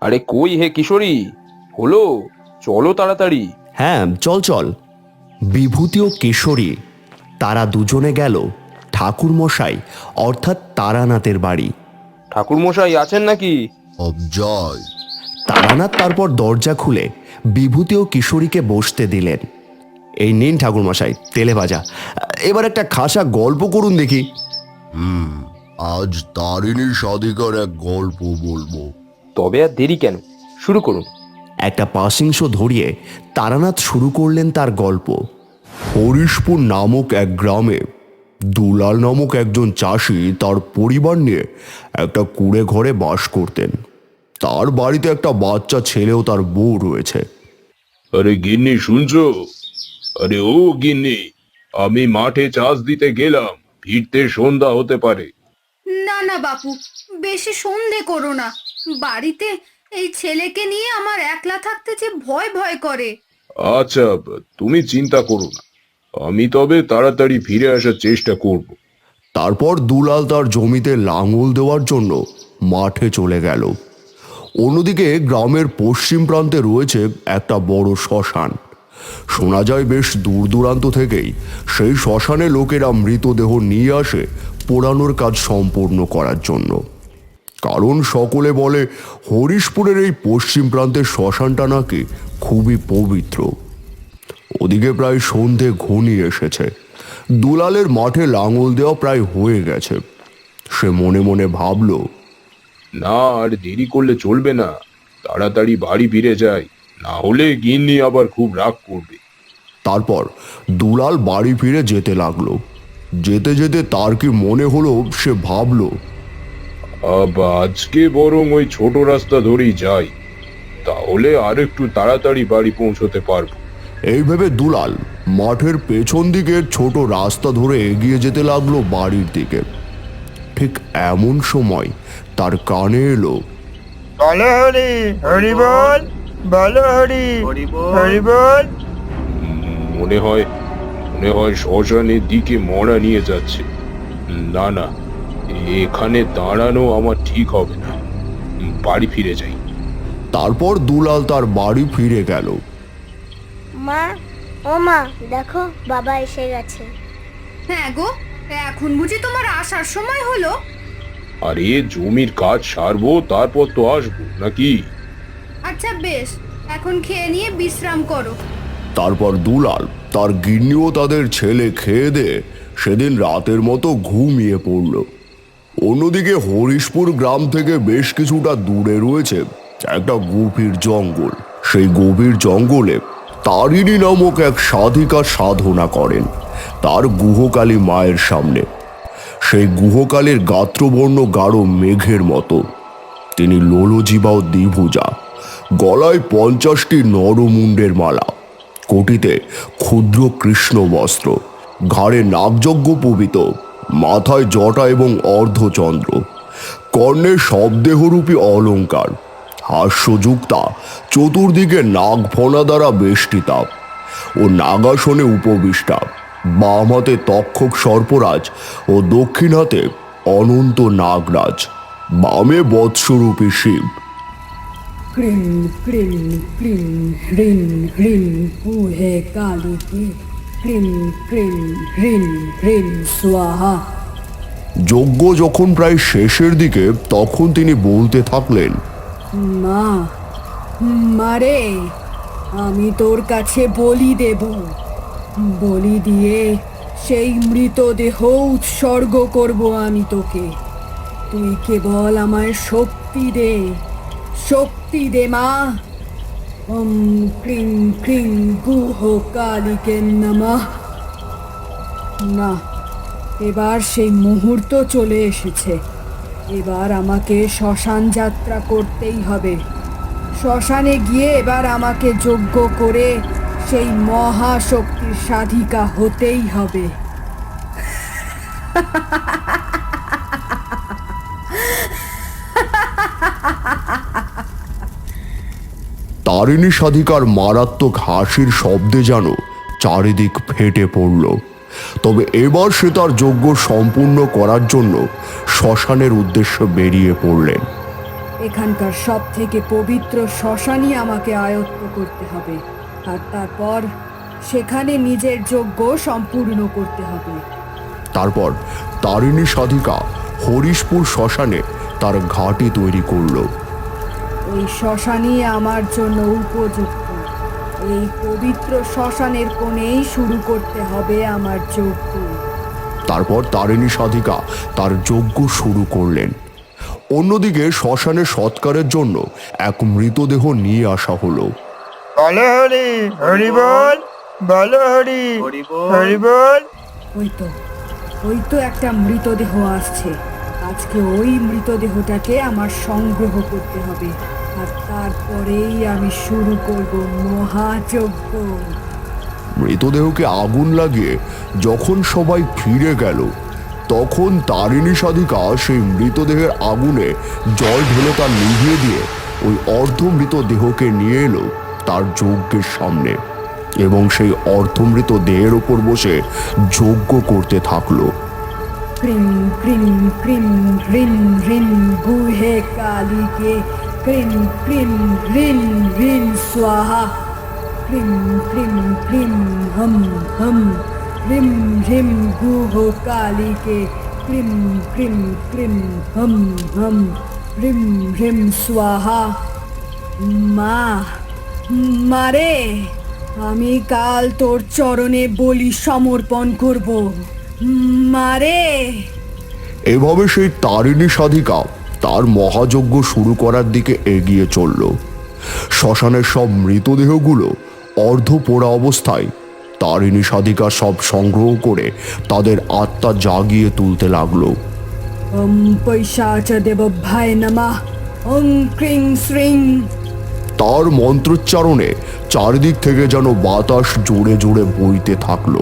আরে কই হে কিশোরী? হলো চলো তাড়াতাড়ি। হ্যাঁ চল চল। বিভূতি ও কেশরী তারা দুজনে গেল ঠাকুর মশাই অর্থাৎ তারানাথের বাড়ি। ঠাকুর মশাই আছেন নাকি? জয় তারানাথ তারপর দরজা খুলে বিভূতি ও কিশোরীকে বসতে দিলেন। এই নিন ঠাকুর মশাই তেলে ভাজা। এবার একটা খাসা গল্প করুন দেখি। হুম আজ তারিণী সাধিকার এক গল্প বলব। তবে আর দেরি কেন? শুরু করুন। একটা পাসিংশ ধরিয়ে তারানাথ শুরু করলেন তার গল্প। হরিশপুর নামক এক গ্রামে দুলাল নামক একজন চাষি তার পরিবার নিয়ে একটা কুড়ে ঘরে বাস করতেন। তার বাড়িতে একটা বাচ্চা ছেলেও তার বউ রয়েছে। আরে গিন্নি শুনছো? আরে ও গিন্নি আমি মাঠে চাষ দিতে গেলাম ফিরতে সন্ধ্যা হতে পারে। না না বাপু বেশি সন্ধে করো না। বাড়িতে এই ছেলেকে নিয়ে আমার একলা থাকতে যে ভয় ভয় করে। আচ্ছা তুমি চিন্তা করো না। আমি তবে তাড়াতাড়ি ফিরে আসার চেষ্টা করব। তারপর দুলাল তার জমিতে লাঙল দেওয়ার জন্য মাঠে চলে গেল। অন্যদিকে গ্রামের পশ্চিম প্রান্তে রয়েছে একটা বড় শ্মশান। শোনা যায় বেশ দূর দূরান্ত থেকেই সেই শ্মশানে লোকেরা মৃতদেহ নিয়ে আসে পোড়ানোর কাজ সম্পূর্ণ করার জন্য। কারণ সকলে বলে হরিশপুরের এই পশ্চিম প্রান্তের শ্মশানটা নাকি খুবই পবিত্র। ওদিকে প্রায় সন্ধে ঘনিয়ে এসেছে। দুলালের মাঠে লাঙল দেওয়া প্রায় হয়ে গেছে। সে মনে মনে ভাবল না আর দেরি করলে চলবে না। তাড়াতাড়ি বাড়ি ফিরে যাই। না হলে গিন্নি আবার খুব রাগ করবে। তারপর দুলাল বাড়ি ফিরে যেতে লাগল। যেতে যেতে তার কি মনে হলো সে ভাবলো আজকে বরং ওই ছোট রাস্তা ধরেই যাই। তাহলে আর একটু তাড়াতাড়ি বাড়ি পৌঁছতে পারব। এই ভেবে দুলাল মাঠের পেছন দিকে ছোট রাস্তা ধরে এগিয়ে যেতে লাগল বাড়ির দিকে। ঠিক এমন সময় তার কানে এলো বলো হরি হরি বল বলো হরি হরি বল। মনে হয় মনে হয় শ্মশানের দিকে মরা নিয়ে যাচ্ছে। না না এখানে দাঁড়ানো আমার ঠিক হবে না। বাড়ি ফিরে যাই। তারপর দুলাল তার বাড়ি ফিরে গেল। মা ও মা দেখো বাবা এসে গেছে। হ্যাঁ গো এখন বুঝি তোমার আসার সময় হলো। আরে জমির কাজ সারবো তারপর তো আসব নাকি? আচ্ছা বেশ। এখন খেয়ে নিয়ে বিশ্রাম করো। তারপর দুলাল তার গিন্নিও তাদের ছেলে খেয়ে দে সেদিন রাতের মতো ঘুমিয়ে পড়ল। অন্যদিকে হরিশপুর গ্রাম থেকে বেশ কিছুটা দূরে রয়েছে একটা গভীর জঙ্গল। সেই গভীর জঙ্গলে তারিণী নামক এক সাধিকা সাধনা করেন। তার গুহকালী মায়ের সামনে। সেই গুহকালের গাত্রবর্ণ গাঢ় মেঘের মতো। তিনি লোলজীবা ও দ্বিভুজা। গলায় পঞ্চাশটি নরমুণ্ডের মালা। কোটিতে ক্ষুদ্র কৃষ্ণ বস্ত্র ঘাড়ে নাগযজ্ঞ পবিত। মাথায় জটা এবং অর্ধচন্দ্র কর্ণে শবদেহরূপী অলঙ্কার, হাস্যযুক্তা, চতুর্দিকে নাগ ফনা দ্বারা বেষ্টিতা ও নাগাসনে উপবিষ্টা, বাম হাতে তক্ষক সর্পরাজ ও দক্ষিণ হাতে অনন্ত নাগরাজ, বামে বৎসরূপী শিব। ক্রিম ক্রিম ক্রিম হ্রিম হ্রিম কুহে কালিকে যজ্ঞ যখন প্রায় শেষের দিকে তখন তিনি বলতে থাকলেন মা মারে আমি তোর কাছে বলি দেব। বলি দিয়ে সেই মৃতদেহ উৎসর্গ করব আমি তোকে। তুই কেবল আমায় শক্তি দে শক্তি দে মা। ওম ক্রিং ক্রিং গুহ কালিকে নমঃ না এবার সেই মুহূর্ত চলে এসেছে। এবার আমাকে শ্মশান যাত্রা করতেই হবে। শ্মশানে গিয়ে এবার আমাকে যোগ্য করে সেই মহাশক্তির সাধিকা হতেই হবে। তারিণী সাধিকার মারাত্মক হাসির শব্দে যেন চারিদিক ফেটে পড়ল। তবে এবার সে তার যজ্ঞ সম্পূর্ণ করার জন্য শ্মশানের উদ্দেশ্যে বেরিয়ে পড়লেন। এখানকার সব থেকে পবিত্র শ্মশানই আমাকে আয়ত্ত করতে হবে আর তারপর সেখানে নিজের যোগ্য সম্পূর্ণ করতে হবে। তারপর তারিণী সাধিকা হরিশপুর শ্মশানে তার ঘাঁটি তৈরি করল। এই শ্মশানই আমার জন্য উপযুক্ত। এই পবিত্র শ্মশানের কোণেই শুরু করতে হবে আমার যজ্ঞ। তারপর তারিণী সাধিকা তার যজ্ঞ শুরু করলেন। অন্যদিকে শ্মশানে সৎকারের জন্য এক মৃতদেহ নিয়ে আসা হলো। বলো হরি হরি বল বলো হরি হরি বল। ওই তো ওই তো একটা মৃতদেহ আসছে। আজকে ওই মৃতদেহটাকে আমার সংগ্রহ করতে হবে। আর তারপরেই আমি শুরু করব মহাযজ্ঞ। মৃতদেহকে আগুন লাগিয়ে যখন সবাই ফিরে গেল তখন তারিণী সাধিকা সেই মৃতদেহের আগুনে জল ঢেলে তা নিভিয়ে দিয়ে ওই অর্ধমৃত দেহকে নিয়ে এলো তার যজ্ঞের সামনে এবং সেই অর্ধমৃত দেহের ওপর বসে যজ্ঞ করতে থাকল। ক্রিম ক্রিম ক্রিম রিন রিন গুহে কালিকে ক্রিম ক্রিম রিন রিন স্বাহা ক্রিম ক্রিম ক্রিম হম হম রিম রিম গুহ কালিকে ক্রিম ক্রিম ক্রিম হম হম রিম রিম স্বাহা মা মারে আমি কাল তোর চরণে বলি সমর্পণ করব। মারে এভাবে সেই তারিণী সাধিকা তার মহাযজ্ঞ শুরু করার দিকে এগিয়ে চলল। শ্মশানের সব মৃতদেহগুলো অর্ধ পোড়া অবস্থায় তারিণী সাধিকা সব সংগ্রহ করে তাদের আত্মা জাগিয়ে তুলতে লাগল। তার মন্ত্রোচ্চারণে চারিদিক থেকে যেন বাতাস জোরে জোরে বইতে থাকল।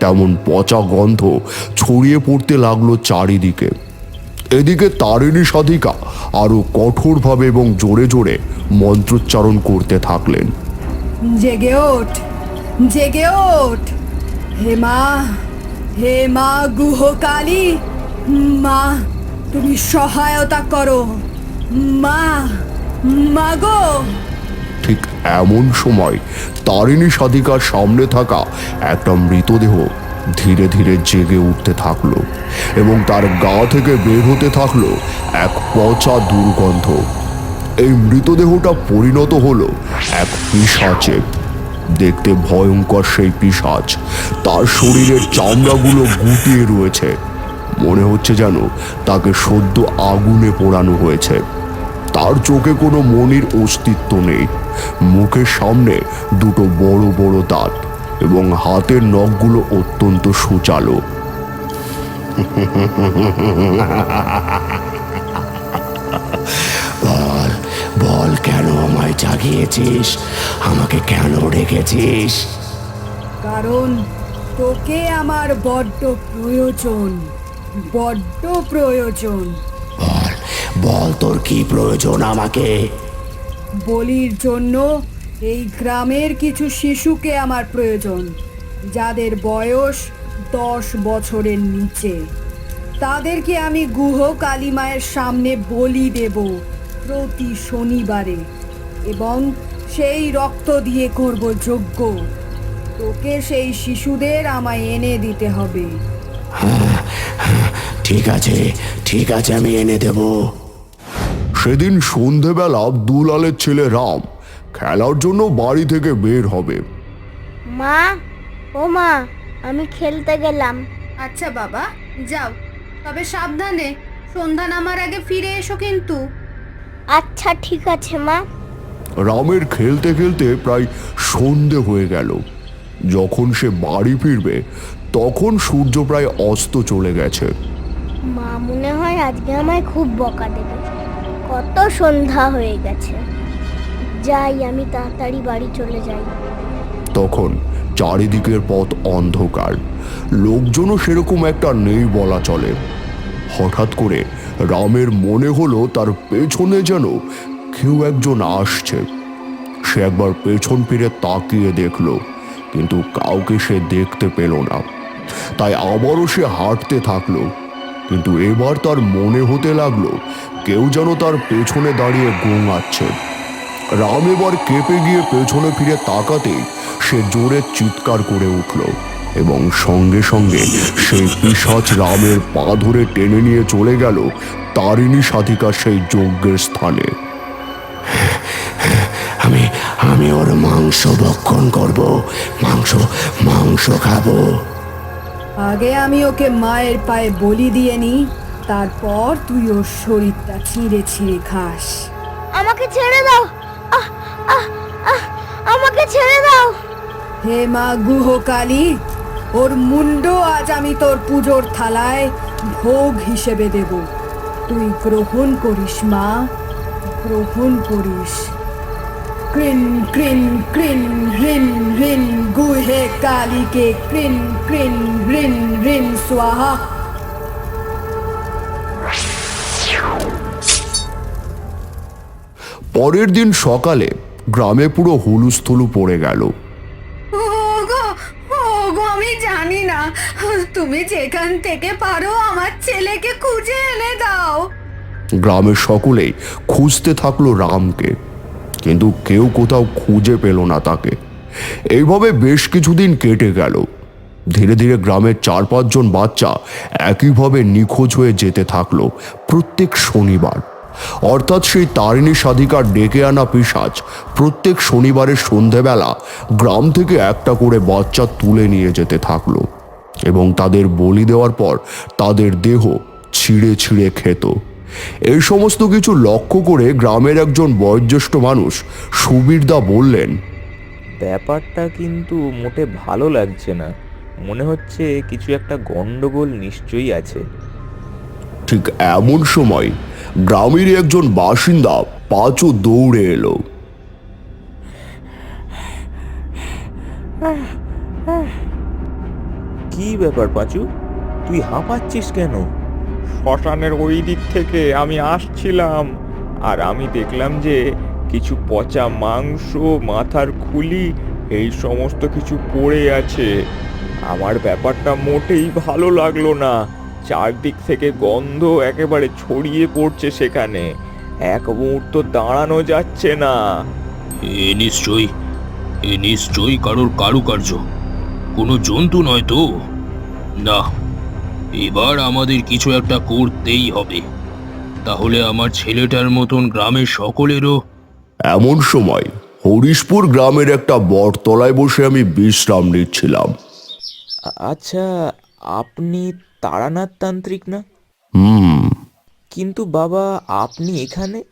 তেমন পচা গন্ধ ছড়িয়ে পড়তে লাগল চারিদিকে। এদিকে তারিণী সাধিকা আরও কঠোরভাবে এবং জোরে জোরে মন্ত্রোচ্চারণ করতে থাকলেন। জেগে ওঠ জেগে ওঠ। হে মা হে মা গুহকালী মা তুমি সহায়তা করো। মা মা গো। ঠিক এমন সময় তারিণী সাধিকার সামনে থাকা একটা মৃতদেহ ধীরে ধীরে জেগে উঠতে থাকল এবং তার গা থেকে বের হতে থাকল এক পচা দুর্গন্ধ। এই মৃতদেহটা পরিণত হলো এক পিসাচে দেখতে ভয়ঙ্কর সেই পিসাচ তার শরীরের চামড়াগুলো গুটিয়ে রয়েছে। মনে হচ্ছে যেন তাকে সদ্য আগুনে পোড়ানো হয়েছে। তার চোখে কোনো মনির অস্তিত্ব নেই। মুখের সামনে দুটো বড় বড় দাঁত। এবং হাতের নখগুলো অত্যন্ত সুচালো। বল বল কেন আমায় জাগিয়েছিস? আমাকে কেন রেখেছিস কারণ তোকে আমার বড্ড প্রয়োজন বড্ড প্রয়োজন। বল বল তোর কি প্রয়োজন আমাকে? বলির জন্য এই গ্রামের কিছু শিশুকে আমার প্রয়োজন যাদের বয়স দশ বছরের নিচে। তাদেরকে আমি গুহ কালীমায়ের সামনে বলি দেব প্রতি শনিবারে এবং সেই রক্ত দিয়ে করব যজ্ঞ। তোকে সেই শিশুদের আমায় এনে দিতে হবে। ঠিক আছে ঠিক আছে আমি এনে দেবো। সেদিন সন্ধেবেলা দুলালের ছেলে রাম খেলার জন্য বাড়ি থেকে বের হবে। মা ও মা আমি খেলতে গেলাম। আচ্ছা বাবা যাও। তবে সাবধানে সন্ধ্যা নামার আগে ফিরে এসো কিন্তু। আচ্ছা ঠিক আছে মা। রামের খেলতে খেলতে প্রায় সন্ধে হয়ে গেল। যখন সে বাড়ি ফিরবে তখন সূর্য প্রায় অস্ত চলে গেছে। মা মনে হয় আজকে আমায় খুব বকা দেবে। কত সন্ধ্যা হয়ে গেছে। যাই, আমি তাড়াতাড়ি বাড়ি চলে যাই। তখন চারিদিকের পথ অন্ধকার। লোকজনও সেরকম একটা নেই বলা চলে। হঠাৎ করে রামের মনে হলো তার পেছনে যেন কেউ একজন আসছে। সে একবার পেছন ফিরে তাকিয়ে দেখল, কিন্তু কাউকে সে দেখতে পেল না। তাই আবারও সে হাঁটতে থাকল, কিন্তু এবার তার মনে হতে লাগল, কেউ যেন তার পেছনে দাঁড়িয়ে গোঙাচ্ছে রাম এবার কেঁপে গিয়ে পেছনে ফিরে তাকাতেই সে জোরে চিৎকার করে উঠল এবং সঙ্গে সঙ্গে সেই পিসাচ রামের পা ধরে টেনে নিয়ে চলে গেল তারিণী সাধিকার সেই যজ্ঞের স্থানে। আমি আমি ওর মাংস ভক্ষণ করব মাংস মাংস খাব। আগে আমি ওকে মায়ের পায়ে বলি দিয়ে নি তারপর তুই ওর শরীরটা ছিঁড়ে ছিঁড়ে খাস। আমাকে ছেড়ে দাও আমাকে ছেড়ে দাও। হে মা গুহকালী ওর মুন্ড আজ আমি তোর পুজোর থালায় ভোগ হিসেবে দেব। তুই গ্রহণ করিস মা গ্রহণ করিস। ক্রিন ক্রিন ক্রিন হ্রিন হ্রিন গুহে কালীকে ক্রিন ক্রিন হ্রিন হ্রিন স্বাহা পরের দিন সকালে গ্রামে পুরো হুলুস্থুলু পড়ে গেল। ওগো ওগো আমি জানি না। তুমি যেখান থেকে পারো আমার ছেলেকে খুঁজে এনে দাও। গ্রামের সকলেই খুঁজতে থাকল রামকে কিন্তু কেউ কোথাও খুঁজে পেল না তাকে। এইভাবে বেশ কিছুদিন কেটে গেল। ধীরে ধীরে গ্রামের চার পাঁচজন বাচ্চা একইভাবে নিখোঁজ হয়ে যেতে থাকল প্রত্যেক শনিবার। অর্থাৎ সেই তারিণী সাধিকার ডেকে আনা পিসাজ প্রত্যেক শনিবারের সন্ধেবেলা গ্রাম থেকে একটা করে বাচ্চা তুলে নিয়ে যেতে থাকল এবং তাদের বলি দেওয়ার পর তাদের দেহ ছিঁড়ে ছিঁড়ে খেত। এই সমস্ত কিছু লক্ষ্য করে গ্রামের একজন বয়োজ্যেষ্ঠ মানুষ সুবীরদা বললেন, ব্যাপারটা কিন্তু মোটে ভালো লাগছে না। মনে হচ্ছে কিছু একটা গন্ডগোল নিশ্চয়ই আছে। ঠিক এমন সময় গ্রামেরই একজন বাসিন্দা পাঁচও দৌড়ে এলো। কি ব্যাপার পাঁচু? তুই হাঁপাচ্ছিস কেন? শ্মশানের ওই দিক থেকে আমি আসছিলাম আর আমি দেখলাম যে কিছু পচা মাংস মাথার খুলি এই সমস্ত কিছু পড়ে আছে। আমার ব্যাপারটা মোটেই ভালো লাগল না। চারদিক থেকে গন্ধ একেবারে ছড়িয়ে পড়ছে সেখানে। এক মুহূর্ত দাঁড়ানো যাচ্ছে না। এ নিশ্চয়ই এ নিশ্চয়ই কারোর কারুকার্য। কোনো জন্তু নয় তো। না এবার আমাদের কিছু একটা করতেই হবে। তাহলে আমার ছেলেটার মতন গ্রামের সকলেরও এমন সময় হরিশপুর গ্রামের একটা বটতলায় বসে আমি বিশ্রাম নিচ্ছিলাম। আচ্ছা আপনি তারানাথ তান্ত্রিক না? হুম। কিন্তু বাবা আপনি এখানে?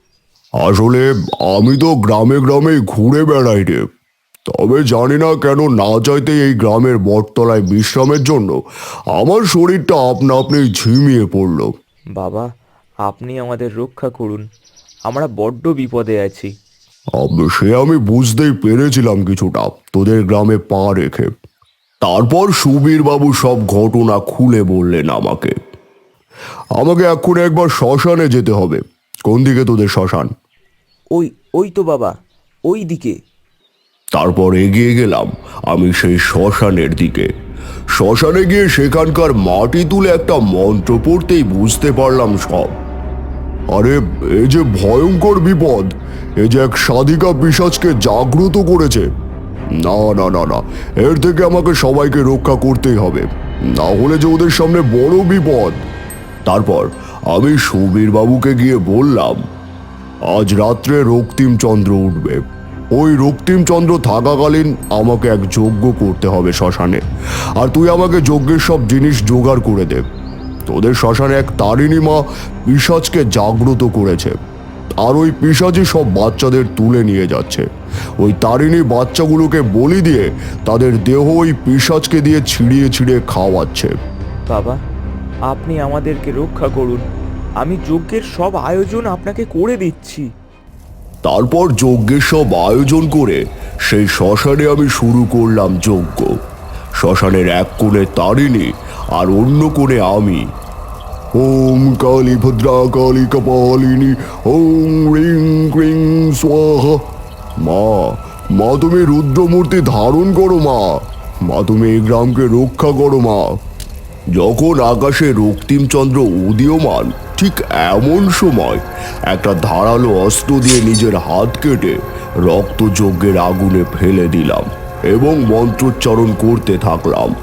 আসলে আমি তো গ্রামে গ্রামে ঘুরে বেড়াই রে। তবে জানি না কেন না চাইতে এই গ্রামের বটতলায় বিশ্রামের জন্য আমার শরীরটা আপনা আপনি ঝিমিয়ে পড়ল। বাবা আপনি আমাদের রক্ষা করুন। আমরা বড্ড বিপদে আছি। সে আমি বুঝতেই পেরেছিলাম কিছুটা। তোদের গ্রামে পা রেখে। তারপর সুবীর বাবু সব ঘটনা খুলে বললেন আমাকে। আমাকে এক্ষুনি একবার শ্মশানে যেতে হবে। কোন দিকে তোদের শ্মশান? ওই ওই তো বাবা ওই দিকে। তারপর এগিয়ে গেলাম আমি সেই শ্মশানের দিকে। শ্মশানে গিয়ে সেখানকার মাটি তুলে একটা মন্ত্র পড়তেই বুঝতে পারলাম সব। আরে এ যে ভয়ঙ্কর বিপদ এ যে এক সাধিকা পিসাজকে জাগ্রত করেছে। না না না না। এর থেকে আমাকে সবাইকে রক্ষা করতেই হবে। না হলে যে ওদের সামনে বড় বিপদ। তারপর আমি সুবীর বাবুকে গিয়ে বললাম, আজ রাত্রে রক্তিম চন্দ্র উঠবে। ওই রক্তিম চন্দ্র থাকাকালীন আমাকে এক যজ্ঞ করতে হবে শ্মশানে। আর তুই আমাকে যজ্ঞের সব জিনিস জোগাড় করে দে। তোদের শ্মশানে এক তারিণী মা পিসাজকে জাগ্রত করেছে। আর ওই পিসাজি সব বাচ্চাদের তুলে নিয়ে যাচ্ছে। ওই তারিণী বাচ্চাগুলোকে বলি দিয়ে তাদের দেহ ওই পিসাজকে দিয়ে ছিঁড়িয়ে ছিঁড়িয়ে খাওয়াচ্ছে। বাবা আপনি আমাদেরকে রক্ষা করুন। আমি যজ্ঞের সব আয়োজন আপনাকে করে দিচ্ছি। তারপর যজ্ঞের সব আয়োজন করে সেই শ্মশানে আমি শুরু করলাম যজ্ঞ। শ্মশানের এক কোণে তারিণী আর অন্য কোণে আমি। ওম কালী ভদ্রা কালী কপালিনী ওম রিং ক্রিং স্বাহা। মা মা তুমি রুদ্রমূর্তি ধারণ করো মা। মা তুমি এই গ্রামকে রক্ষা করো মা। যখন আকাশে রক্তিম চন্দ্র উদীয়মান, ঠিক এমন সময় একটা ধারালো অস্ত্র দিয়ে নিজের হাত কেটে রক্তযজ্ঞের আগুনে ফেলে দিলাম এবং মন্ত্রোচ্চারণ করতে থাকলাম।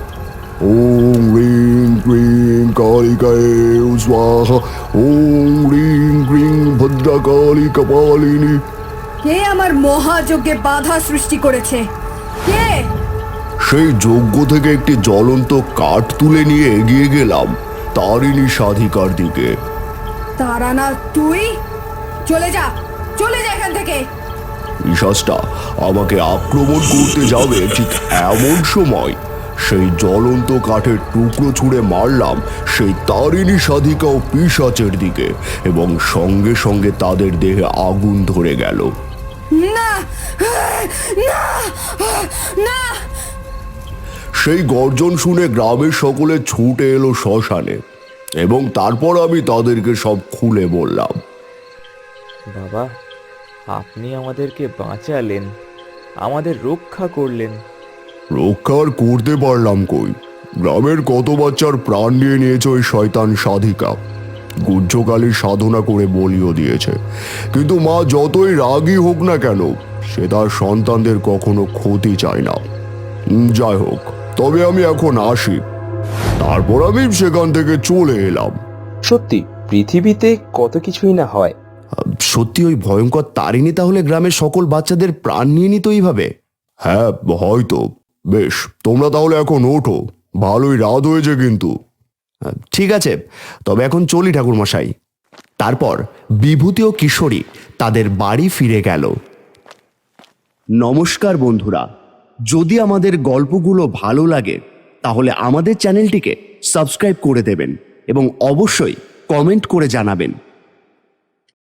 ওং রিং ক্রিং কালিকায় স্বাহা ওং রিং ক্রিং ভদ্রকালী কপালিনী কে আমার মহাযজ্ঞে বাধা সৃষ্টি করেছে? কে? সেই যজ্ঞ থেকে একটি জ্বলন্ত কাঠ তুলে নিয়ে এগিয়ে গেলাম তারিণী সাধিকার দিকে। তারা না তুই? চলে যা চলে যা এখান থেকে। পিশাচটা আমাকে আক্রমণ করতে যাবে ঠিক এমন সময়। সেই জ্বলন্ত কাঠের টুকরো ছুঁড়ে মারলাম সেই তারিণী সাধিকা ও পিশাচের দিকে এবং সঙ্গে সঙ্গে তাদের দেহে আগুন ধরে গেল। না না না। সেই গর্জন শুনে গ্রামের সকলে ছুটে এলো শ্মশানে এবং তারপর আমি তাদেরকে সব খুলে বললাম। বাবা আপনি আমাদেরকে বাঁচালেন আমাদের রক্ষা করলেন। রক্ষা আর করতে পারলাম কই? গ্রামের কত বাচ্চার প্রাণ নিয়ে নিয়েছে ওই শয়তান সাধিকা। গুজ্জকালীর সাধনা করে বলিও দিয়েছে। কিন্তু মা যতই রাগই হোক না কেন সে তার সন্তানদের কখনো ক্ষতি চায় না। যাই হোক তবে আমি এখন আসি। তারপর আমি সেখান থেকে চলে এলাম। সত্যি পৃথিবীতে কত কিছুই না হয়। সত্যি ওই ভয়ঙ্কর তারিণী তাহলে গ্রামের সকল বাচ্চাদের প্রাণ নিয়ে নিত এইভাবে? হ্যাঁ হয়তো। বেশ, তোমরা তাহলে এখন ওঠো, ভালোই রাত হয়েছে কিন্তু। ঠিক আছে, তবে এখন চলি ঠাকুর মশাই তারপর বিভূতি ও কিশোরী তাদের বাড়ি ফিরে গেল। নমস্কার বন্ধুরা, যদি আমাদের গল্পগুলো ভালো লাগে, তাহলে আমাদের চ্যানেলটিকে সাবস্ক্রাইব করে দেবেন এবং অবশ্যই কমেন্ট করে জানাবেন।